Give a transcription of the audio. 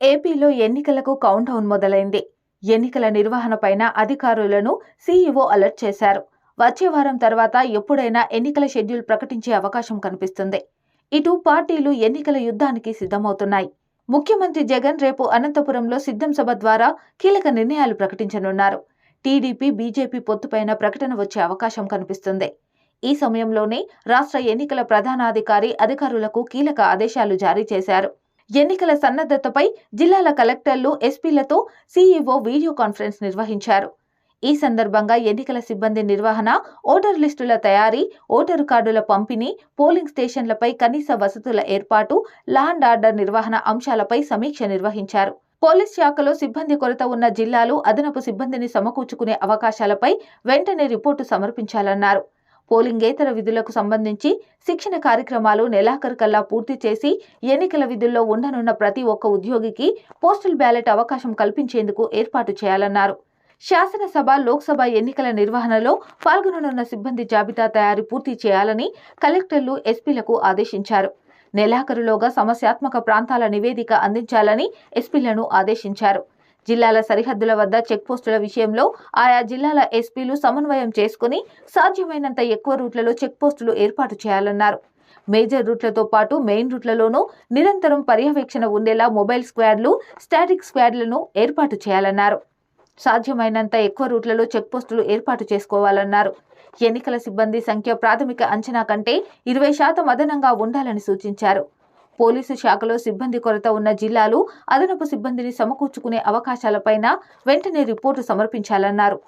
ఏపీలో ఎన్నికలకు కౌంటౌన్ మొదలైంది. ఎన్నికల నిర్వహణపైన అధికారులను సీఈఓ అలర్ట్ చేశారు. వచ్చే వారం తర్వాత ఎప్పుడైనా ఎన్నికల షెడ్యూల్ ప్రకటించే అవకాశం కనిపిస్తుంది. ఇటు పార్టీలు ఎన్నికల యుద్ధానికి సిద్ధమవుతున్నాయి. ముఖ్యమంత్రి జగన్ రేపు అనంతపురంలో సిద్ధం సభ ద్వారా కీలక నిర్ణయాలు ప్రకటించనున్నారు. టీడీపీ బీజేపీ పొత్తుపైన ప్రకటన వచ్చే అవకాశం కనిపిస్తుంది. ఈ సమయంలోనే రాష్ట్ర ఎన్నికల ప్రధానాధికారి అధికారులకు కీలక ఆదేశాలు జారీ చేశారు. ఎన్నికల సన్నద్ధతపై జిల్లాల కలెక్టర్లు ఎస్పీలతో సీఈఓ వీడియో కాన్ఫరెన్స్ నిర్వహించారు. ఈ సందర్భంగా ఎన్నికల సిబ్బంది నిర్వహణ ఓటర్ లిస్టుల తయారీ ఓటరు కార్డుల పంపిణీ పోలింగ్ స్టేషన్లపై కనీస వసతుల ఏర్పాటు ల్యాండ్ ఆర్డర్ నిర్వహణ అంశాలపై సమీక్ష నిర్వహించారు. పోలీస్ శాఖలో సిబ్బంది కొరత ఉన్న జిల్లాలు అదనపు సిబ్బందిని సమకూర్చుకునే అవకాశాలపై వెంటనే రిపోర్టు సమర్పించాలన్నారు. పోలింగేతర విధులకు సంబంధించి శిక్షణ కార్యక్రమాలు నెలాఖరు కల్లా పూర్తి చేసి ఎన్నికల విధుల్లో ఉండనున్న ప్రతి ఒక్క ఉద్యోగికి పోస్టల్ బ్యాలెట్ అవకాశం కల్పించేందుకు ఏర్పాటు చేయాలన్నారు. శాసనసభ లోక్సభ ఎన్నికల నిర్వహణలో పాల్గొననున్న సిబ్బంది జాబితా తయారీ పూర్తి చేయాలని కలెక్టర్లు ఎస్పీలకు ఆదేశించారు. నెలాఖరులోగా సమస్యాత్మక ప్రాంతాల నివేదిక అందించాలని ఎస్పీలను ఆదేశించారు. జిల్లాల సరిహద్దుల వద్ద చెక్పోస్టుల విషయంలో ఆయా జిల్లాల ఎస్పీలు సమన్వయం చేసుకుని సాధ్యమైనంత ఎక్కువ రూట్లలో చెక్పోస్టులు ఏర్పాటు చేయాలన్నారు. మేజర్ రూట్లతో పాటు మెయిన్ రూట్లలోనూ నిరంతరం పర్యవేక్షణ ఉండేలా మొబైల్ స్క్వాడ్లు స్టాటిక్ స్క్వాడ్లను ఏర్పాటు చేయాలన్నారు. సాధ్యమైనంత ఎక్కువ రూట్లలో చెక్పోస్టులు ఏర్పాటు చేసుకోవాలన్నారు. ఎన్నికల సిబ్బంది సంఖ్య ప్రాథమిక అంచనా కంటే ఇరవై శాతం అదనంగా ఉండాలని సూచించారు. పోలీసు శాఖలో సిబ్బంది కొరత ఉన్న జిల్లాలు అదనపు సిబ్బందిని సమకూర్చుకునే అవకాశాలపైన వెంటనే రిపోర్టు సమర్పించాలన్నారు.